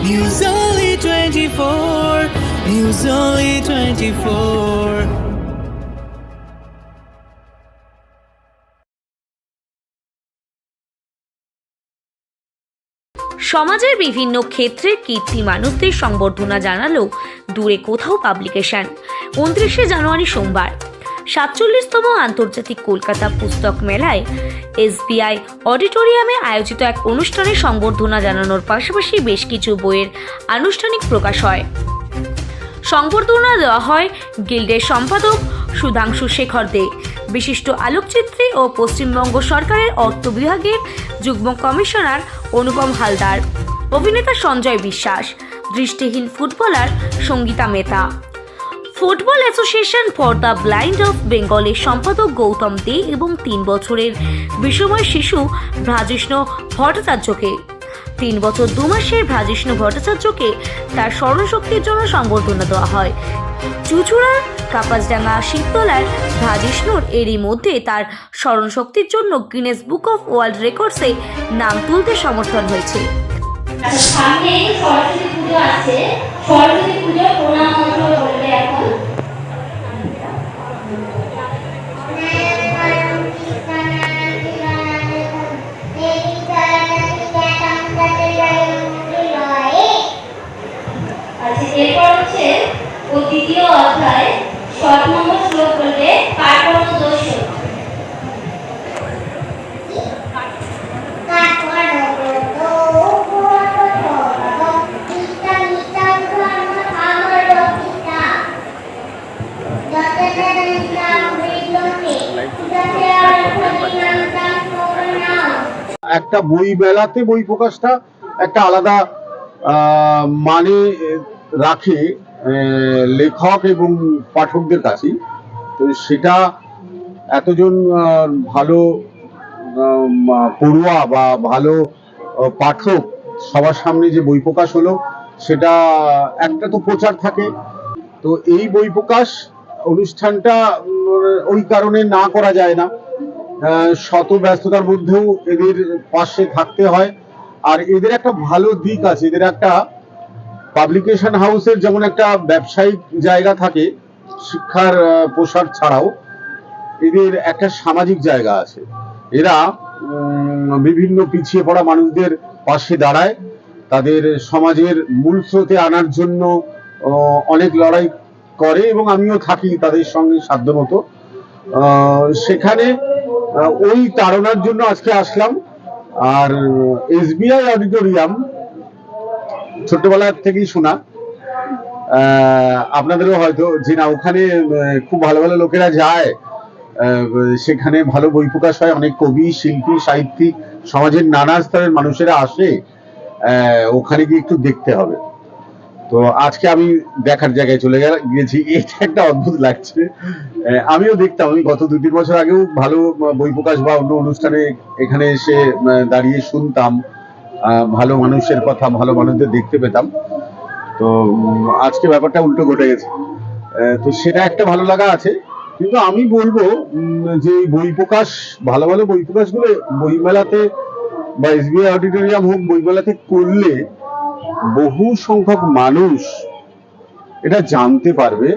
News Only 24. News Only 24. সমাজের বিভিন্ন ক্ষেত্রে কীর্তি মানুষদের সংবর্ধনা জানালো দূরে কোথাও পাবলিকেশন উনত্রিশে জানুয়ারি সোমবার সাতচল্লিশতম আন্তর্জাতিক কলকাতা পুস্তক মেলায় এসবিআই অডিটোরিয়ামে আয়োজিত এক অনুষ্ঠানে সংবর্ধনা জানানোর পাশাপাশি বেশ কিছু বইয়ের আনুষ্ঠানিক প্রকাশ হয়। সংবর্ধনা দেওয়া হয় গিল্ডের সম্পাদক সুধাংশু শেখর দে। বিশিষ্ট আলোকচিত্রী ও পশ্চিমবঙ্গ সরকারের অর্থ বিভাগের যুগ্ম কমিশনার অনুপম হালদার। অভিনেতা সঞ্জয় বিশ্বাস। দৃষ্টিহীন footballer Sangeeta Mehta. Football association for the blind of বেঙ্গলের সম্পাদক গৌতম দে এবং তিন বছরের বিষময় শিশু ভ্রাজিষ্ণ ভট্টাচার্যকে। তিন বছর দু মাসের ভ্রাজিষ্ণু ভট্টাচার্যকে তার স্মরণশক্তির জন্য সংবর্ধনা দেওয়া হয়। চুচুড়ার কাপাসডাঙ্গা, শিবতলার ভ্রাজিষ্ণুর এরই মধ্যে তার স্মরণশক্তির জন্য গিনেস বুক অফ ওয়ার্ল্ড রেকর্ডসে নাম তুলতে সমর্থন হয়েছে। পুজো আছে। সরস্বতী পুজো, প্রণাম মন্ত্র এখন। আচ্ছা এরপর হচ্ছে ও দ্বিতীয় অধ্যায় শর্ট নম্বর একটা বই মেলাতে বই প্রকাশটা একটা আলাদা মানে রাখে লেখক এবং পাঠকদের কাছেই। তো সেটা এতজন ভালো পড়ুয়া বা ভালো পাঠক সবার সামনে যে বই প্রকাশ হলো, সেটা একটা তো প্রচার থাকে। তো এই বই প্রকাশ অনুষ্ঠানটা ওই কারণে না করা যায় না। শত ব্যস্ততার মধ্যেও এদের পাশে থাকতে হয়। আর এদের একটা ভালো দিক আছে, এদের একটা পাবলিকেশন হাউসের যেমন একটা ব্যবসায়িক জায়গা থাকে, শিক্ষার প্রসার ছাড়াও, এদের একটা সামাজিক জায়গা আছে। এরা বিভিন্ন পিছিয়ে পড়া মানুষদের পাশে দাঁড়ায়। তাদের সমাজের মূল স্রোতে আনার জন্য অনেক লড়াই করে এবং আমিও থাকি তাদের সঙ্গে সাধ্য মতো সেখানে ওই তাড়নার জন্য আজকে আসলাম। আর এসবিআই অডিটোরিয়াম ছোটবেলার থেকেই শোনা। আপনাদেরও হয়তো যে না, ওখানে খুব ভালো ভালো লোকেরা যায়। সেখানে ভালো বই প্রকাশ হয়। অনেক কবি, শিল্পী, সাহিত্যিক, সমাজের নানা স্তরের মানুষেরা আসে। ওখানে গিয়ে একটু দেখতে হবে। তো আজকে আমি দেখার জায়গায় চলে গিয়েছি এটা একটা অদ্ভুত লাগছে। আমিও দেখতাম। আমি গত দু তিন বছর আগেও ভালো বই প্রকাশ বা অন্য অনুষ্ঠানে এখানে এসে দাঁড়িয়ে শুনতাম। ভালো মানুষের কথা, ভালো মানুষদের দেখতে পেতাম। তো আজকে ব্যাপারটা উল্টো ঘটে গেছে। তো সেটা একটা ভালো লাগা আছে। কিন্তু আমি বলব যে বই প্রকাশ, ভালো ভালো বই প্রকাশগুলো বইমেলাতে বা এসবিআই অডিটোরিয়াম হোক, বইমেলাতে করলে বহু সংখ্যক মানুষ এটা জানতে পারবে।